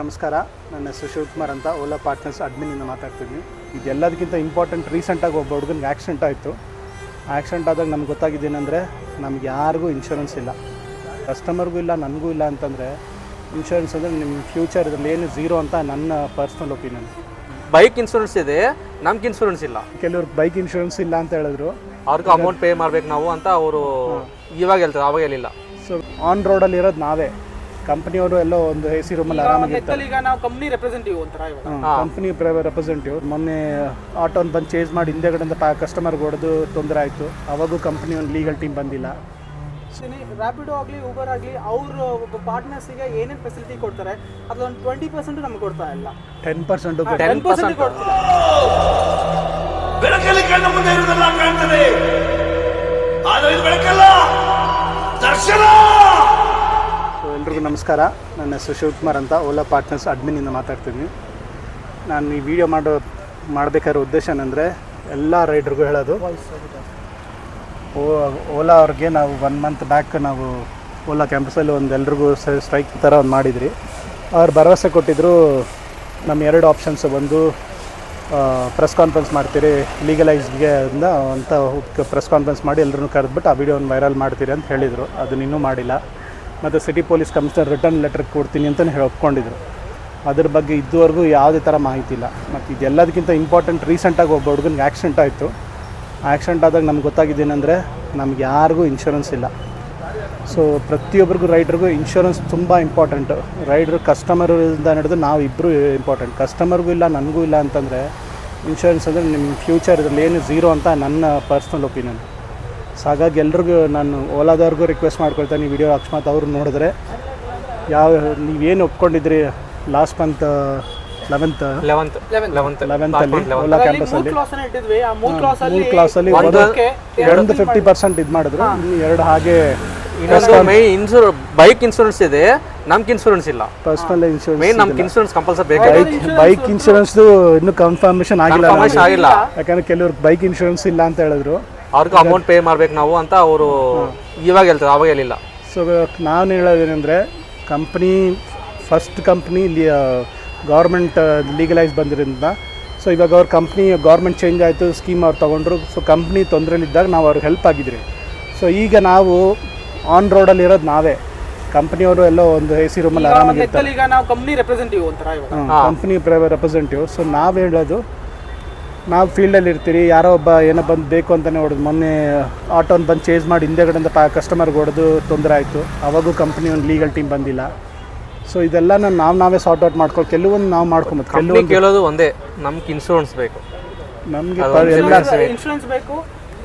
ನಮಸ್ಕಾರ. ನನ್ನ ಹೆಸರು ಶಿವಕುಮಾರ್ ಅಂತ ಓಲಾ ಪಾರ್ಟ್ನರ್ಸ್ ಅಡ್ಮಿನಿಂದ ಮಾತಾಡ್ತಿದ್ದೀನಿ ಇದೆಲ್ಲದಕ್ಕಿಂತ ಇಂಪಾರ್ಟೆಂಟ್ ರೀಸೆಂಟಾಗಿ ಒಬ್ಬ ಹುಡುಗನಿಗೆ ಆ್ಯಕ್ಸಿಡೆಂಟ್ ಆಯಿತು. ಆ್ಯಕ್ಸಿಡೆಂಟ್ ಆದಾಗ ನಮ್ಗೆ ಗೊತ್ತಾಗಿದ್ದೇನೆಂದರೆ ನಮ್ಗೆ ಯಾರಿಗೂ ಇನ್ಶೂರೆನ್ಸ್ ಇಲ್ಲ. ಕಸ್ಟಮರ್ಗೂ ಇಲ್ಲ ನನಗೂ ಇಲ್ಲ ಅಂತಂದರೆ ಇನ್ಶೂರೆನ್ಸ್ ಅಂದರೆ ನಿಮ್ಮ ಫ್ಯೂಚರ್ ಇದರಲ್ಲಿ ಏನು ಝೀರೋ ಅಂತ ನನ್ನ ಪರ್ಸ್ನಲ್ ಒಪಿನಿಯನ್ ಬೈಕ್ ಇನ್ಶೂರೆನ್ಸ್ ಇದೆ ನಮ್ಗೆ ಇನ್ಶೂರೆನ್ಸ್ ಇಲ್ಲ. ಕೆಲವ್ರಿಗೆ ಬೈಕ್ ಇನ್ಶೂರೆನ್ಸ್ ಇಲ್ಲ ಅಂತ ಹೇಳಿದ್ರು. ಅವ್ರಿಗೂ ಅಮೌಂಟ್ ಪೇ ಮಾಡ್ಬೇಕು ನಾವು ಅಂತ ಅವರು ಇವಾಗ ಹೇಳ್ತಾರೆ ಅವಾಗ ಹೇಳಿಲ್ಲ. ಸೊ ಆನ್ ರೋಡಲ್ಲಿ ಇರೋದು ನಾವೇ. ಕಂಪ್ನಿಯವರು ಎಲ್ಲೋ ಒಂದು ಎ ಸಿ ರೂಮಲ್ಲಿ ಆರಾಮಾಗಿರ್ತಾರೆ ಈಗ ನಾವು ಕಂಪ್ನಿ ರೆಪ್ರೆಸೆಂಟೇಟಿವ್ ಒಂಥರ ಇವಾಗ. ಕಂಪ್ನಿ ರೆಪ್ರೆಸೆಂಟೇಟಿವ್ ಮೊನ್ನೆ ಆಟೋನ್ ಬಂದು ಚೇಂಜ್ ಮಾಡಿ ಹಿಂದೆಗಡೆಯಿಂದ ಪಾ ಕಸ್ಟಮರ್ಗೆ ಹೊಡೆದು ತೊಂದರೆ ಆಯಿತು. ಅವಾಗೂ ಕಂಪ್ನಿ ಒಂದು ಲೀಗಲ್ ಟೀಮ್ ಬಂದಿಲ್ಲ. ರ್ಯಾಪಿಡೋ ಆಗಲಿ ಊಬರ್ ಆಗಲಿ ಅವರು ಒಬ್ಬ ಪಾರ್ಟ್ನರ್ಸಿಗೆ ಏನೇನು ಫೆಸಿಲಿಟಿ ಕೊಡ್ತಾರೆ ಅದೊಂದು ಟ್ವೆಂಟಿ ಪರ್ಸೆಂಟ್ ನಮ್ಗೆ ಕೊಡ್ತಾ ಇಲ್ಲ. ಟೆನ್ ಪರ್ಸೆಂಟು ಟೆನ್ ಪರ್ಸೆಂಟ್ ಕೊಡ್ತಾರೆ. ಬೆಳಕಲ್ಲಿ ಕಣ್ಣ ಮುಂದೆ ಇರುವುದೆಲ್ಲ ಕಾಣ್ತದೆ. ಆದರೆ ಇದು ಬೆಳಕಲ್ಲ ದರ್ಶನ! ಸೊ ಎಲ್ರಿಗೂ ನಮಸ್ಕಾರ. ನನ್ನ ಹೆಸರು ಶಿವಕುಮಾರ್ ಅಂತ ಓಲಾ ಪಾರ್ಟ್ನರ್ಸ್ ಅಡ್ಮಿನಿಂದ ಮಾತಾಡ್ತೀನಿ ನಾನು ಈ ವಿಡಿಯೋ ಮಾಡೋ, ಮಾಡಬೇಕಾಗಿರೋ ಉದ್ದೇಶ ಏನಂದರೆ, ಎಲ್ಲ ರೈಡ್ರಿಗೂ ಹೇಳೋದು. ಓ, ಓಲಾ ಅವ್ರಿಗೆ ನಾವು ಒನ್ ಮಂತ್ ಬ್ಯಾಕ್ ನಾವು ಓಲಾ ಕ್ಯಾಂಪಸಲ್ಲಿ ಒಂದು ಎಲ್ರಿಗೂ ಸ್ಟ್ರೈಕ್ ಥರ ಒಂದು ಮಾಡಿದ್ರಿ. ಅವ್ರು ಭರವಸೆ ಕೊಟ್ಟಿದ್ದರು ನಮ್ಮ ಎರಡು ಆಪ್ಷನ್ಸ್ ಬಂದು ಪ್ರೆಸ್ ಕಾನ್ಫರೆನ್ಸ್ ಮಾಡ್ತೀರಿ ಲೀಗಲೈಸ್ಗೆ ಅಂತ ಅಂತ ಪ್ರೆಸ್ ಕಾನ್ಫರೆನ್ಸ್ ಮಾಡಿ ಎಲ್ಲರೂ ಕರೆದ್ಬಿಟ್ಟು ಆ ವಿಡಿಯೋನ ವೈರಲ್ ಮಾಡ್ತೀರಿ ಅಂತ ಹೇಳಿದರು. ಅದನ್ನ ಇನ್ನೂ ಮಾಡಿಲ್ಲ. ಮತ್ತು city police commissioner return letter ಕೊಡ್ತೀನಿ ಅಂತಲೇ ಹೇಳಿ ಒಪ್ಕೊಂಡಿದ್ರು ಅದ್ರ ಬಗ್ಗೆ ಇದುವರೆಗೂ ಯಾವುದೇ ಥರ ಮಾಹಿತಿ ಇಲ್ಲ. ಮತ್ತು ಇದೆಲ್ಲದಕ್ಕಿಂತ ಇಂಪಾರ್ಟೆಂಟ್ ರೀಸೆಂಟಾಗಿ ಒಬ್ಬ ಹುಡುಗನಿಗೆ ಆಕ್ಸಿಡೆಂಟ್ ಆಯಿತು. ಆ್ಯಕ್ಸಿಡೆಂಟ್ ಆದಾಗ ನಮ್ಗೆ ಗೊತ್ತಾಗಿದ್ದೇನೆಂದರೆ ನಮ್ಗೆ ಯಾರಿಗೂ ಇನ್ಶೂರೆನ್ಸ್ ಇಲ್ಲ. ಸೊ ಪ್ರತಿಯೊಬ್ಬರಿಗೂ ರೈಡ್ರಿಗೂ ಇನ್ಶೂರೆನ್ಸ್ ತುಂಬ ಇಂಪಾರ್ಟೆಂಟು ರೈಡ್ರು ಕಸ್ಟಮರಿಂದ ನಡೆದು ನಾವು ಇಬ್ಬರು ಇಂಪಾರ್ಟೆಂಟ್ ಕಸ್ಟಮರ್ಗೂ ಇಲ್ಲ, ನನಗೂ ಇಲ್ಲ ಅಂತಂದರೆ ಇನ್ಶೂರೆನ್ಸ್ ಅಂದರೆ ನಿಮ್ಮ ಫ್ಯೂಚರ್ ಇದರಲ್ಲಿ ಏನು ಝೀರೋ ಅಂತ ನನ್ನ ಪರ್ಸ್ನಲ್ ಒಪಿನಿಯನ್ ಸೊ ಹಾಗಾಗಿ ಎಲ್ರಿಗೂ ನಾನು ಓಲಾದವ್ರಿಗೂ ರಿಕ್ವೆಸ್ಟ್ ಮಾಡ್ಕೊಳ್ತೇನೆ. ಈ ವಿಡಿಯೋ ಅಕಸ್ಮಾತ್ ಅವರು ನೋಡಿದ್ರೆ. ಯಾವ ನೀವೇನು ಒಪ್ಕೊಂಡಿದ್ರಿ last month eleventh eleventh eleventh ಲೆವೆಂತಲ್ಲಿ Ola ಕ್ಯಾಂಪಸಲ್ಲಿ ಮೂರು ಕ್ಲಾಸ್ ಅಲ್ಲಿ ಕ್ಲಾಸಲ್ಲಿ ಒಂದು- ಫಿಫ್ಟಿ ಪರ್ಸೆಂಟ್ ಇದು ಮಾಡಿದ್ರು. ಇನ್ನು ಎರಡು ಹಾಗೆ ಇನ್ನೊಂದು ಬೈಕ್ ಇನ್ಶೂರೆನ್ಸ್ ಇದೆ. ನಮ್ಗೆ ಇನ್ಶೂರೆನ್ಸ್ ಇಲ್ಲ. ಪರ್ಸನಲ್ ಇನ್ಶೂರೆನ್ಸ್ ಮೇನ್ ನಮ್ಗೆ ಇನ್ಶೂರೆನ್ಸ್ ಕಂಪಲ್ಸರಿ ಬೇಕು ಬೈಕ್ ಬೈಕ್ ಇನ್ಶೂರೆನ್ಸ್ದು ಇನ್ನೂ ಕನ್ಫರ್ಮೇಷನ್ ಆಗಿಲ್ಲ ಆಗಿಲ್ಲ. ಯಾಕಂದ್ರೆ ಕೆಲವ್ರಿಗೆ ಬೈಕ್ ಇನ್ಶೂರೆನ್ಸ್ ಇಲ್ಲ ಅಂತ ಹೇಳಿದ್ರು. ಅವ್ರಿಗೆ ಅಮೌಂಟ್ ಪೇ ಮಾಡ್ಬೇಕು ನಾವು ಅಂತ ಅವರು ಇವಾಗ ಹೇಳ್ತಾರೆ ಅವಾಗ ಹೇಳಿಲ್ಲ. ಸೊ ನಾನು ಹೇಳೋದೇನೆಂದ್ರೆ company first company government legalise ಬಂದಿರೋದ್ರಿಂದ ಸೊ ಇವಾಗ ಅವ್ರ ಕಂಪ್ನಿ ಗೌರ್ಮೆಂಟ್ ಚೇಂಜ್ ಆಯಿತು ಸ್ಕೀಮ್ ಅವ್ರು ತೊಗೊಂಡ್ರು ಸೊ ಕಂಪ್ನಿ ತೊಂದರೆಲಿದ್ದಾಗ ನಾವು ಅವ್ರಿಗೆ ಹೆಲ್ಪ್ ಆಗಿದ್ರಿ. ಸೊ ಈಗ ನಾವು ಆನ್ ರೋಡಲ್ಲಿ ಇರೋದು ನಾವೇ. ಕಂಪ್ನಿಯವರು ಎಲ್ಲೋ ಒಂದು ಎ ಸಿ ರೂಮಲ್ಲಿ ಆರಾಮಾಗಿ ಈಗ ನಾವು company representative company representative so ನಾವು ಹೇಳೋದು ನಾವು ಫೀಲ್ಡಲ್ಲಿ ಇರ್ತೀರಿ ಯಾರೋ ಒಬ್ಬ ಏನೋ ಬಂದು ಬೇಕು ಅಂತಲೇ ಹೊಡೆದು ಮೊನ್ನೆ ಆಟೋನ ಬಂದು ಚೇಂಜ್ ಮಾಡಿ ಹಿಂದೆಗಡೆಯಿಂದ ಪಾ ಕಸ್ಟಮರ್ಗೆ ಹೊಡೆದು ತೊಂದರೆ ಆಯಿತು. ಅವಾಗೂ ಕಂಪ್ನಿ ಒಂದು ಲೀಗಲ್ ಟೀಮ್ ಬಂದಿಲ್ಲ. ಸೊ ಇದೆಲ್ಲ ನಾವು ನಾವೇ ಸಾರ್ಟ್ ಔಟ್ ಮಾಡ್ಕೊ ಕೆಲವೊಂದು ನಾವು ಮಾಡ್ಕೊಬೋದು. ಕೆಲವೊಂದು ಕೇಳೋದು ಒಂದೇ ನಮ್ಗೆ ಇನ್ಶೂರೆನ್ಸ್ ಬೇಕು. ನಮಗೆ ಎಲ್ಲ ಇನ್ಶೂರೆನ್ಸ್ ಬೇಕು.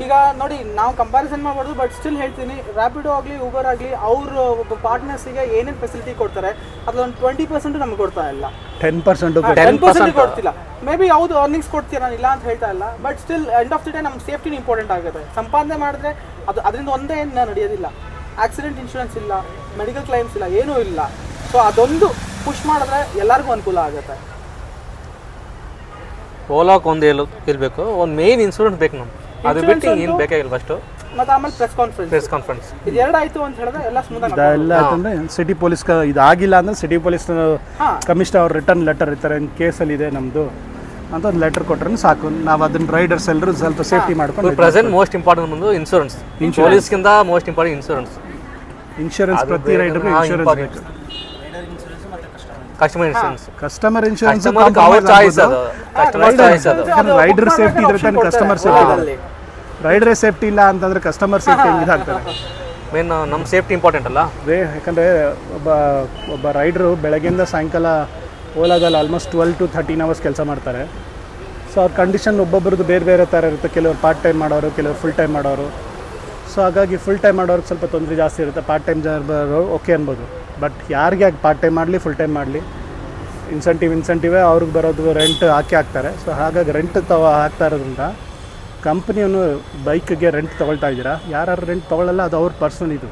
ಈಗ ನೋಡಿ ನಾವು ಕಂಪ್ಯಾರಿಸನ್ ಮಾಡ್ಬಾರ್ದು ಬಟ್ ಸ್ಟಿಲ್ ಹೇಳ್ತೀನಿ ರ್ಯಾಪಿಡೋ ಆಗಲಿ ಊಬರ್ ಆಗಲಿ ಅವ್ರ ಒಬ್ಬ ಪಾರ್ಟ್ನರ್ಸಿಗೆ ಏನೇನು ಫೆಸಿಲಿಟಿ ಕೊಡ್ತಾರೆ ಅದೊಂದು ಟ್ವೆಂಟಿ ಪರ್ಸೆಂಟ್ ನಮ್ಗೆ ಕೊಡ್ತಾ ಇಲ್ಲ. ಟೆನ್ ಪರ್ಸೆಂಟು ಟೆನ್ ಪರ್ಸೆಂಟ್ ಕೊಡ್ತಿಲ್ಲ. ಮೇ ಬಿ ಯಾವುದು ಅರ್ನಿಂಗ್ಸ್ ಕೊಡ್ತೀರಾ ನಾನು ಇಲ್ಲ ಅಂತ ಹೇಳ್ತಾ ಇಲ್ಲ but still end of the day ನಮ್ಮ ಸೇಫ್ಟಿನ ಇಂಪಾರ್ಟೆಂಟ್ ಆಗುತ್ತೆ. ಸಂಪಾದನೆ ಮಾಡಿದ್ರೆ ಅದು ಅದರಿಂದ ಒಂದೇ ಏನು ನಡೆಯೋದಿಲ್ಲ. ಆಕ್ಸಿಡೆಂಟ್ ಇನ್ಶೂರೆನ್ಸ್ ಇಲ್ಲ ಮೆಡಿಕಲ್ ಕ್ಲೈಮ್ಸ್ ಇಲ್ಲ ಏನೂ ಇಲ್ಲ. ಸೊ ಅದೊಂದು ಪುಷ್ ಮಾಡಿದ್ರೆ ಎಲ್ಲರಿಗೂ ಅನುಕೂಲ ಆಗುತ್ತೆ. ಓಲಾಕ್ ಒಂದು ಇರಬೇಕು ಒಂದು ಮೇನ್ ಇನ್ಸೂರೆನ್ಸ್ ಬೇಕು ನಮ್ಗೆ. ಅದು ಬಿಟ್ಟು ಏನು ಬೇಕಾಗಿಲ್ಲ ಫಸ್ಟ್ ಮತ್ತೆ ಆಮೇಲೆ ಪ್ರೆಸ್ ಕಾನ್ಫರೆನ್ಸ್ ಪ್ರೆಸ್ ಕಾನ್ಫರೆನ್ಸ್ ಇದು ಎರಡು ಆಯಿತು ಅಂತ ಹೇಳಿದ್ರೆ ಎಲ್ಲ ಸ್ಮೂತ್ ಇದೆಲ್ಲ ಅಂದ್ರೆ ಸಿಟಿ ಪೊಲೀಸ್ ಕ ಇದಾಗಿಲ್ಲ ಅಂದ್ರೆ ಸಿಟಿ ಪೊಲೀಸ್ ಕಮಿಷನರ್ ಅವ್ರು ರಿಟರ್ನ್ ಲೆಟರ್ ಇರ್ತಾರೆ ಕೇಸಲ್ಲಿ ಇದೆ ನಮ್ಮದು ಅಂತ ಒಂದು ಲೆಟರ್ ಕೊಟ್ರೆ ಸಾಕು. ನಾವು ಅದನ್ನ ರೈಡರ್ಸ್ ಎಲ್ಲರೂ ಸ್ವಲ್ಪ ಸೇಫ್ಟಿ ಮಾಡ್ಕೊಂಡು ಪ್ರೆಸೆಂಟ್ ಮೋಸ್ಟ್ ಇಂಪಾರ್ಟೆಂಟ್ ಬಂದು ಇನ್ಶೂರೆನ್ಸ್ ಪೊಲೀಸ್ಗಿಂತ ಮೋಸ್ಟ್ ಇಂಪಾರ್ಟೆಂಟ್ ಇನ್ಶೂರೆನ್ಸ್ ಇನ್ಶೂರೆನ್ಸ್ ಪ್ರತಿ ರೈಡರ್ಗೂ ಇನ್ಶೂರೆನ್ಸ್ ಬೇಕು. Customer insurance customer insurance customer ಅವ್ರ ಚಾಯ್ಸ್ ಅದು. ಕಸ್ಟಮರ್ ಚಾಯ್ಸ್ ಅದು. ರೈಡರ್ ಸೇಫ್ಟಿ ಇದ್ರೆ ತಾನೆ ಕಸ್ಟಮರ್ ಸೇಫ್ಟಿ ರೈಡರೇ ಸೇಫ್ಟಿ ಇಲ್ಲ ಅಂತಂದ್ರೆ ಕಸ್ಟಮರ್ ಸೇಫ್ಟಿ ಹೆಂಗೆ ಇದಾಗ್ತದೆ. ಮೇನ್ ನಮ್ಮ ಸೇಫ್ಟಿ ಇಂಪಾರ್ಟೆಂಟ್ ಅಲ್ಲ? ವೇ ಯಾಕಂದರೆ ಒಬ್ಬ ಒಬ್ಬ ರೈಡ್ರು ಬೆಳಗ್ಗೆಯಿಂದ ಸಾಯಂಕಾಲ ಓಲಾದಲ್ಲಿ almost twelve to thirteen hours ಕೆಲಸ ಮಾಡ್ತಾರೆ. ಸೊ ಅವ್ರ ಕಂಡೀಷನ್ ಒಬ್ಬೊಬ್ರದ್ದು ಬೇರೆ ಬೇರೆ ಥರ ಇರುತ್ತೆ. ಕೆಲವರು ಪಾರ್ಟ್ ಟೈಮ್ ಮಾಡೋರು ಕೆಲವರು ಫುಲ್ ಟೈಮ್ ಮಾಡೋರು. ಸೊ ಹಾಗಾಗಿ ಫುಲ್ ಟೈಮ್ ಮಾಡೋರಿಗೆ ಸ್ವಲ್ಪ ತೊಂದರೆ ಜಾಸ್ತಿ ಇರುತ್ತೆ. ಪಾರ್ಟ್ ಟೈಮ್ ಜಾಬ್ ಓಕೆ ಅನ್ಬೋದು. ಬಟ್ ಯಾರಿಗೆ ಪಾರ್ಟ್ ಟೈಮ್ ಮಾಡಲಿ ಫುಲ್ ಟೈಮ್ ಮಾಡಲಿ ಇನ್ಸೆಂಟಿವ್ ಇನ್ಸೆಂಟಿವೇ ಅವ್ರಿಗೆ ಬರೋದು ರೆಂಟ್ ಹಾಕಿ ಹಾಕ್ತಾರೆ. ಸೊ ಹಾಗಾಗಿ ರೆಂಟ್ ತವ ಹಾಕ್ತಾ ಇರೋದ್ರಿಂದ ಕಂಪ್ನಿಯನ್ನು ಬೈಕ್ಗೆ ರೆಂಟ್ ತೊಗೊಳ್ತಾ ಇದ್ದೀರಾ? ಯಾರು ರೆಂಟ್ ತೊಗೊಳ್ಳಲ್ಲ, ಅದು ಅವ್ರ ಪರ್ಸನ್ ಇದು.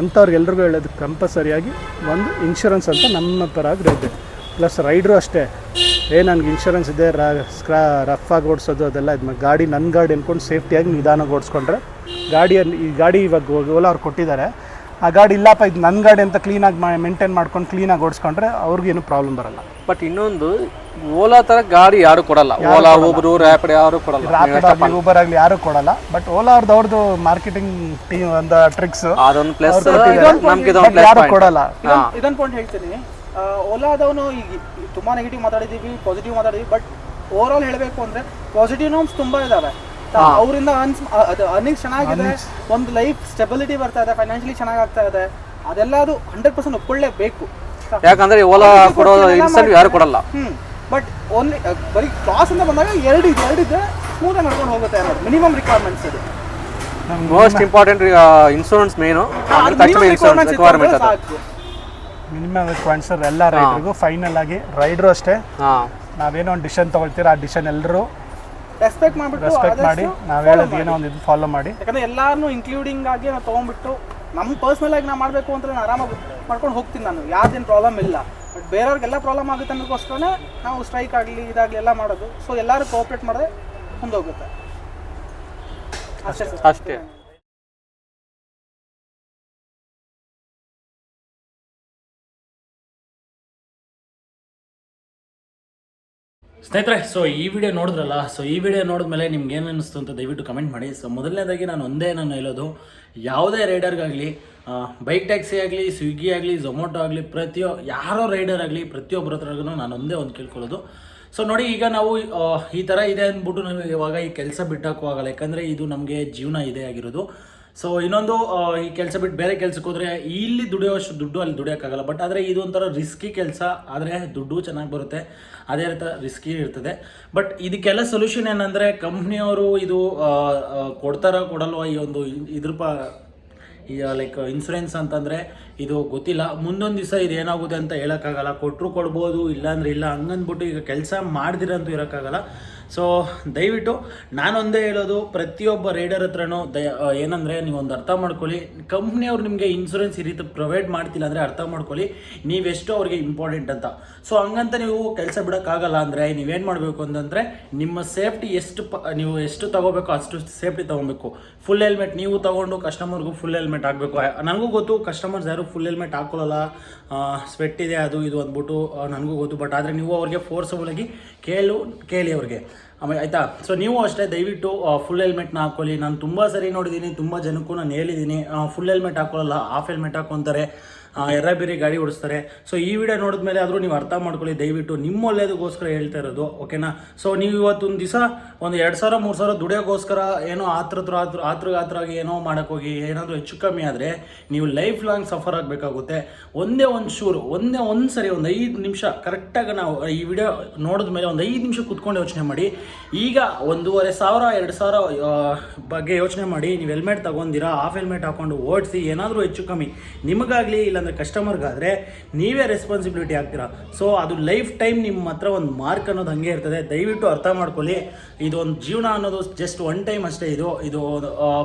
ಅಂಥವ್ರಿಗೆಲ್ರಿಗೂ ಹೇಳೋದು ಕಂಪಲ್ಸರಿಯಾಗಿ ಒಂದು ಇನ್ಶೂರೆನ್ಸ್ ಅಂತ ನಮ್ಮ ಪರವಾಗಿ ಇದೆ. ಪ್ಲಸ್ ರೈಡ್ರು ಅಷ್ಟೇ. ಏ, ನನಗೆ ಇನ್ಶೂರೆನ್ಸ್ ಇದೆ, ರಾ, ಸ್ಕ್ರಾ ರಫ್ ಆಗಿ ಓಡಿಸೋದು, ಅದೆಲ್ಲ ಇದು ಗಾಡಿ ನನ್ನ ಗಾಡಿ ಅಂದ್ಕೊಂಡು ಸೇಫ್ಟಿಯಾಗಿ ನಿಧಾನಕ್ಕೆ ಓಡಿಸ್ಕೊಂಡ್ರೆ, ಗಾಡಿಯಲ್ಲಿ ಈ ಗಾಡಿ ಇವಾಗ ಓಲಾ ಅವ್ರು ಕೊಟ್ಟಿದ್ದಾರೆ. ಆ ಗಾಡಿ ಇಲ್ಲಪ್ಪ ಇದು ನನ್ನ ಗಾಡಿ ಅಂತ ಕ್ಲೀನಾಗಿ ಮೇಂಟೈನ್ ಮಾಡ್ಕೊಂಡು ಕ್ಲೀನಾಗಿ ಓಡಿಸ್ಕೊಂಡ್ರೆ ಅವ್ರಿಗೇನು ಪ್ರಾಬ್ಲಮ್ ಬರಲ್ಲ. ಬಟ್ ಇನ್ನೊಂದು ಓಲಾ ತರ ಗಾಡಿ ಯಾರು ಕೊಡಲ್ಲ. ಓಲಾ ಊಬರು ರ್ಯಾಪಿಡ್ ಯಾರು ಕೊಡಲ್ಲ. ರ್ಯಾಪಿಡ್ ಆಗಲಿ ಊಬರ್ ಆಗಲಿ ಯಾರು ಕೊಡಲ್ಲ. ಬಟ್ ಓಲಾ ಅವ್ರದ್ದು ಅವ್ರದ್ದು ಮಾರ್ಕೆಟಿಂಗ್ ಟೀಮ್ ಒಂದು ಟ್ರಿಕ್ಸ್ ಅದೊಂದು ಪ್ಲಸ್ ನಮ್ಗೆ ಇದೊಂದು ಯಾರು ಕೊಡಲ್ಲ. ಇದೊಂದು ಪಾಯಿಂಟ್ ಹೇಳ್ತೀನಿ. ಓಲಾದವನು ಈಗ ತುಂಬಾ ನೆಗೆಟಿವ್ ಮಾತಾಡಿದೀವಿ ಪಾಸಿಟಿವ್ ಮಾತಾಡಿದೀವಿ ಬಟ್ ಓವರ್ ಆಲ್ ಹೇಳಬೇಕು ಅಂದ್ರೆ ಪಾಸಿಟಿವ್ ನೋಮ್ಸ್ ತುಂಬಾ ಇದಾವೆ. ಅವರಿಂದ ಅನ್ಸ್ ಅದು ಅರ್ನಿಂಗ್ಸ್ ಚೆನ್ನಾಗಿದೆ ಒಂದು ಲೈಫ್ ಸ್ಟೆಬಿಲಿಟಿ ಬರ್ತಾ ಇದೆ ಫೈನಾನ್ಷಿಯಲಿ ಚೆನ್ನಾಗಿ ಆಗ್ತಾ ಇದೆ ಅದೆಲ್ಲ ಅದು ಹಂಡ್ರೆಡ್ ಪರ್ಸೆಂಟ್ ಒಪ್ಕೊಳ್ಳೇಬೇಕು. ಯಾಕಂದ್ರೆ ಓಲಾ ಕೊಡೋ ಇನ್ಸೆಂಟಿವ್ ಯಾರು ಕೊಡಲ್ಲ. ಹ್ಮ್. ಬಟ್ ಓನ್ಲಿ ಬರೀ ಕ್ಲಾಸ್ ಅಂತ ಬಂದಾಗ ಎರಡು ಇದೆ ಎರಡು ಇದ್ರೆ ಸ್ಮೂತ್ ಆಗಿ ನಡ್ಕೊಂಡು ಹೋಗುತ್ತೆ ಅನ್ನೋದು ಮಿನಿಮಮ್ ರಿಕ್ವೈರ್ಮೆಂಟ್ಸ್ ಇದೆ. Most important insurance main insurance requirement ಅದು ಮಿನಿಮಮ್ ರಿಕ್ವೈರ್ಮೆಂಟ್ಸ್ ಎಲ್ಲ ರೈಡರ್ಗೂ ಫೈನಲ್ ಆಗಿ ರೈಡ್ರು ಅಷ್ಟೇ. ಹಾ. ನಾವೇನೋ ಒಂದು ಡಿಸಿಷನ್ ತಗೊಳ್ತೀರ? ಆ ಡಿಸಿಷನ್ ಎಲ್ಲರೂ ರೆಸ್ಪೆಕ್ಟ್ ಮಾಡಿಬಿಟ್ಟು ರೆಸ್ಪೆಕ್ಟ್ ಮಾಡಿ ನಾವು ಹೇಳೋದು ಏನೋ ಒಂದು ಇದು ಫಾಲೋ ಮಾಡಿ. ಯಾಕಂದ್ರೆ ಎಲ್ಲಾರನ್ನೂ ಇನ್ಕ್ಲೂಡಿಂಗ್ ಆಗಿ ನಾವು ತೊಗೊಂಡ್ಬಿಟ್ಟು ನಮ್ಮ ಪರ್ಸ್ನಲ್ ಆಗಿ ನಾನು ಮಾಡಬೇಕು ಅಂತ ನಾನು ಆರಾಮಾಗಿ ಮಾಡ್ಕೊಂಡು ಹೋಗ್ತೀನಿ ನಾನು. ಯಾವ್ದೇನು ಪ್ರಾಬ್ಲಮ್ ಇಲ್ಲ. ಬಟ್ ಬೇರೆಯವ್ರಿಗೆಲ್ಲ ಪ್ರಾಬ್ಲಮ್ ಆಗುತ್ತೆ ಅನ್ನೋದಕ್ಕೋಸ್ಕರನೇ ನಾವು ಸ್ಟ್ರೈಕ್ ಆಗಲಿ ಇದಾಗಲಿ ಎಲ್ಲ ಮಾಡೋದು. ಸೊ ಎಲ್ಲರೂ ಕೋಆಪ್ರೇಟ್ ಮಾಡಿದ್ರೆ ಮುಂದೆ ಹೋಗುತ್ತೆ ಅಷ್ಟೇ ಅಷ್ಟೇ. ಸ್ನೇಹಿತರೆ ಸೊ ಈ ವಿಡಿಯೋ ನೋಡಿದ್ರಲ್ಲ ಸೊ ಈ ವಿಡಿಯೋ ನೋಡಿದ್ಮೇಲೆ ನಿಮ್ಗೆ ಏನು ಅನ್ನಿಸ್ತು ಅಂತ ದಯವಿಟ್ಟು ಕಮೆಂಟ್ ಮಾಡಿ. ಸೊ ಮೊದಲನೇದಾಗಿ ನಾನು ಒಂದೇ ನಾನು ಹೇಳೋದು, ಯಾವುದೇ ರೈಡರ್ಗಾಗಲಿ ಬೈಕ್ ಟ್ಯಾಕ್ಸಿ ಆಗಲಿ ಸ್ವಿಗ್ಗಿ ಆಗಲಿ ಝೊಮೊಟೊ ಆಗಲಿ, ಪ್ರತಿಯೊ, ಯಾರೋ ರೈಡರ್ ಆಗಲಿ, ಪ್ರತಿಯೊಬ್ಬರ ಹತ್ರಗೂ ನಾನು ಒಂದೇ ಒಂದು ಕೇಳ್ಕೊಳ್ಳೋದು. ಸೊ ನೋಡಿ, ಈಗ ನಾವು ಈ ಥರ ಇದೆ ಅಂದ್ಬಿಟ್ಟು ನಾವು ಇವಾಗ ಈ ಕೆಲಸ ಬಿಟ್ಟಾಕೂ ಆಗಲ್ಲ. ಯಾಕಂದರೆ ಇದು ನಮಗೆ ಜೀವನ ಇದೆ ಆಗಿರೋದು. ಸೊ ಇನ್ನೊಂದು ಈ ಕೆಲಸ ಬಿಟ್ಟು ಬೇರೆ ಕೆಲಸಕ್ಕೆ ಹೋದರೆ ಇಲ್ಲಿ ದುಡಿಯೋಷ್ಟು ದುಡ್ಡು ಅಲ್ಲಿ ದುಡಿಯೋಕ್ಕಾಗಲ್ಲ. ಬಟ್ ಆದರೆ ಇದು ಒಂಥರ ರಿಸ್ಕಿ ಕೆಲಸ. ಆದರೆ ದುಡ್ಡು ಚೆನ್ನಾಗಿ ಬರುತ್ತೆ. ಅದೇ ರೀತಿ ರಿಸ್ಕಿ ಇರ್ತದೆ. ಬಟ್ ಇದಕ್ಕೆಲ್ಲ ಸೊಲ್ಯೂಷನ್ ಏನಂದರೆ ಕಂಪ್ನಿಯವರು ಇದು ಕೊಡ್ತಾರೋ ಕೊಡಲ್ವ ಈ ಒಂದು ಇದ್ರ ಪ, ಈ ಲೈಕ್ ಇನ್ಸೂರೆನ್ಸ್ ಅಂತಂದರೆ ಇದು ಗೊತ್ತಿಲ್ಲ. ಮುಂದೊಂದು ದಿವಸ ಇದೇನಾಗುತ್ತೆ ಅಂತ ಹೇಳೋಕ್ಕಾಗಲ್ಲ. ಕೊಟ್ಟರು ಕೊಡ್ಬೋದು, ಇಲ್ಲಾಂದ್ರೆ ಇಲ್ಲ ಹಂಗಂದ್ಬಿಟ್ಟು ಈಗ ಕೆಲಸ ಮಾಡ್ದಿರಂತೂ ಇರೋಕ್ಕಾಗಲ್ಲ. ಸೊ ದಯವಿಟ್ಟು ನಾನೊಂದೇ ಹೇಳೋದು, ಪ್ರತಿಯೊಬ್ಬ ರೈಡರ್ ಹತ್ರನೂ ದಯ ಏನಂದರೆ ನೀವೊಂದು ಅರ್ಥ ಮಾಡ್ಕೊಳ್ಳಿ. ಕಂಪ್ನಿಯವ್ರು ನಿಮಗೆ ಇನ್ಶೂರೆನ್ಸ್ ಈ ರೀತಿ ಪ್ರೊವೈಡ್ ಮಾಡ್ತಿಲ್ಲ ಅಂದರೆ ಅರ್ಥ ಮಾಡ್ಕೊಳ್ಳಿ. ನೀವೆಷ್ಟು ಅವ್ರಿಗೆ ಇಂಪಾರ್ಟೆಂಟ್ ಅಂತ. ಸೊ ಹಂಗಂತ ನೀವು ಕೆಲಸ ಬಿಡೋಕ್ಕಾಗಲ್ಲ ಅಂದರೆ ನೀವೇನು ಮಾಡಬೇಕು ಅಂತಂದರೆ ನಿಮ್ಮ ಸೇಫ್ಟಿ ಎಷ್ಟು ಪ, ನೀವು ಎಷ್ಟು ತಗೋಬೇಕೋ ಅಷ್ಟು ಸೇಫ್ಟಿ ತೊಗೊಬೇಕು. ಫುಲ್ ಹೆಲ್ಮೆಟ್ ನೀವು ತೊಗೊಂಡು ಕಸ್ಟಮರ್ಗೂ ಫುಲ್ ಹೆಲ್ಮೆಟ್ ಆಗಬೇಕು ನನಗೂ ಗೊತ್ತು ಕಸ್ಟಮರ್ಸ್ ಯಾರು ಫುಲ್ ಹೆಲ್ಮೆಟ್ ಹಾಕೊಳ್ಳಲ್ಲ. ಸ್ವೆಟ್ ಇದೆ, ಅದು ಇದು ಅಂದ್ಬಿಟ್ಟು ನನಗೂ ಗೊತ್ತು. ಬಟ್ ಆದರೆ ನೀವು ಅವ್ರಿಗೆ ಫೋರ್ಸಬಲ್ ಆಗಿ ಕೇಳು, ಕೇಳಿ ಅವ್ರಿಗೆ. ಆಮೇಲೆ ಆಯಿತಾ? ಸೊ ನೀವು ಅಷ್ಟೇ ದಯವಿಟ್ಟು ಫುಲ್ ಹೆಲ್ಮೆಟ್ನ ಹಾಕೊಳ್ಳಿ. ನಾನು ತುಂಬ ಸರಿ ನೋಡಿದ್ದೀನಿ ತುಂಬ ಜನಕ್ಕೂ ನಾನು ಹೇಳಿದ್ದೀನಿ ಫುಲ್ ಹೆಲ್ಮೆಟ್ ಹಾಕೊಳ್ಳಲ್ಲ ಹಾಫ್ ಹೆಲ್ಮೆಟ್ ಹಾಕೊತಾರೆ ಎರ್ರ ಬೇರೆ ಗಾಡಿ ಓಡಿಸ್ತಾರೆ. ಸೊ ಈ ವಿಡಿಯೋ ನೋಡಿದ್ಮೇಲೆ ಆದರೂ ನೀವು ಅರ್ಥ ಮಾಡ್ಕೊಳ್ಳಿ, ದಯವಿಟ್ಟು ನಿಮ್ಮ ಒಳ್ಳೇದಕ್ಕೋಸ್ಕರ ಹೇಳ್ತಾ ಇರೋದು ಓಕೆನಾ ಸೊ ನೀವು ಇವತ್ತೊಂದು ದಿವಸ ಒಂದು ಎರಡು ಸಾವಿರ, ಮೂರು ಸಾವಿರ ದುಡಿಯೋಕ್ಕೋಸ್ಕರ ಏನೋ ಆತ್ರ ಆತ್ರ ಆತ್ರ ಆತ್ರಾಗಿ ಏನೋ ಮಾಡೋಕ್ಕೋಗಿ, ಏನಾದರೂ ಹೆಚ್ಚು ಕಮ್ಮಿ ಆದರೆ ನೀವು ಲೈಫ್ ಲಾಂಗ್ ಸಫರ್ ಆಗಬೇಕಾಗುತ್ತೆ. ಒಂದೇ ಒಂದು ಶೂರು ಒಂದೇ ಒಂದು ಸರಿ, ಒಂದು ಐದು ನಿಮಿಷ ಕರೆಕ್ಟಾಗಿ ನಾವು ಈ ವಿಡಿಯೋ ನೋಡಿದ ಮೇಲೆ ಒಂದು ಐದು ನಿಮಿಷ ಕುತ್ಕೊಂಡು ಯೋಚನೆ ಮಾಡಿ. ಈಗ ಒಂದೂವರೆ ಸಾವಿರ, ಎರಡು ಸಾವಿರ ಬಗ್ಗೆ ಯೋಚನೆ ಮಾಡಿ, ನೀವು ಹೆಲ್ಮೆಟ್ ತಗೊಂಡಿರಾ ಆಫ್ ಹೆಲ್ಮೆಟ್ ಹಾಕೊಂಡು ಓಡಿಸಿ, ಏನಾದರೂ ಹೆಚ್ಚು ಕಮ್ಮಿ. ನಿಮಗಾಗಲಿ ಇಲ್ಲಾಂದರೆ ಕಸ್ಟಮರ್ಗಾದರೆ ನೀವೇ ರೆಸ್ಪಾನ್ಸಿಬಿಲಿಟಿ ಆಗ್ತೀರಾ ಸೊ ಅದು ಲೈಫ್ ಟೈಮ್ ನಿಮ್ಮ ಹತ್ರ ಒಂದು ಮಾರ್ಕ್ ಅನ್ನೋದು ಹಾಗೆ ಇರ್ತದೆ. ದಯವಿಟ್ಟು ಅರ್ಥ ಮಾಡ್ಕೊಳ್ಳಿ. ಇದೊಂದು ಜೀವನ ಅನ್ನೋದು ಜಸ್ಟ್ ಒನ್ ಟೈಮ್ ಅಷ್ಟೇ ಇದು. ಇದು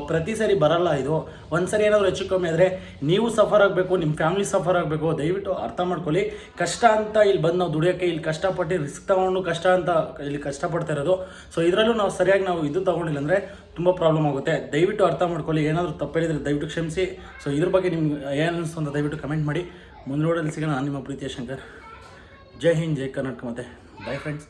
ಪ್ರತಿ ಸರಿ ಬರಲ್ಲ ಇದು. ಒಂದು ಸರಿ ಏನಾದರೂ ಹೆಚ್ಚು ಕಮ್ಮಿ ಆದರೆ ನೀವು ಸಫರ್ ಆಗಬೇಕು ನಿಮ್ಮ ಫ್ಯಾಮಿಲಿ ಸಫರ್ ಆಗಬೇಕು. ದಯವಿಟ್ಟು ಅರ್ಥ ಮಾಡ್ಕೊಳ್ಳಿ. ಕಷ್ಟ ಅಂತ ಇಲ್ಲಿ ಬಂದು ನಾವು ದುಡಿಯೋಕ್ಕೆ ಇಲ್ಲಿ ಕಷ್ಟಪಟ್ಟು ರಿಸ್ಕ್ ತಗೊಂಡು ಕಷ್ಟ ಅಂತ ಇಲ್ಲಿ ಕಷ್ಟಪಡ್ತಾ ಇರೋದು. ಸೊ ಇದರಲ್ಲೂ ನಾವು ಸರಿಯಾಗಿ ನಾವು ಇದು ತಗೊಂಡಿಲ್ಲ ಅಂದರೆ ತುಂಬ ಪ್ರಾಬ್ಲಮ್ ಆಗುತ್ತೆ. ದಯವಿಟ್ಟು ಅರ್ಥ ಮಾಡ್ಕೊಳ್ಳಿ. ಏನಾದರೂ ತಪ್ಪೇಳಿದರೆ ದಯವಿಟ್ಟು ಕ್ಷಮಿಸಿ. ಸೊ ಇದ್ರ ಬಗ್ಗೆ ನಿಮ್ಗೆ ಏನು ಅನಿಸ್ತು ಅಂತ ದಯವಿಟ್ಟು ಕಮೆಂಟ್ ಮಾಡಿ. ಮುಂದೆ ಸಿಗೋಣ. ನಾನು ನಿಮ್ಮ ಪ್ರೀತಿಯ ಶಂಕರ್. ಜೈ ಹಿಂದ್, ಜೈ ಕರ್ನಾಟಕ ಮತ್ತೆ ಬೈ ಫ್ರೆಂಡ್ಸ್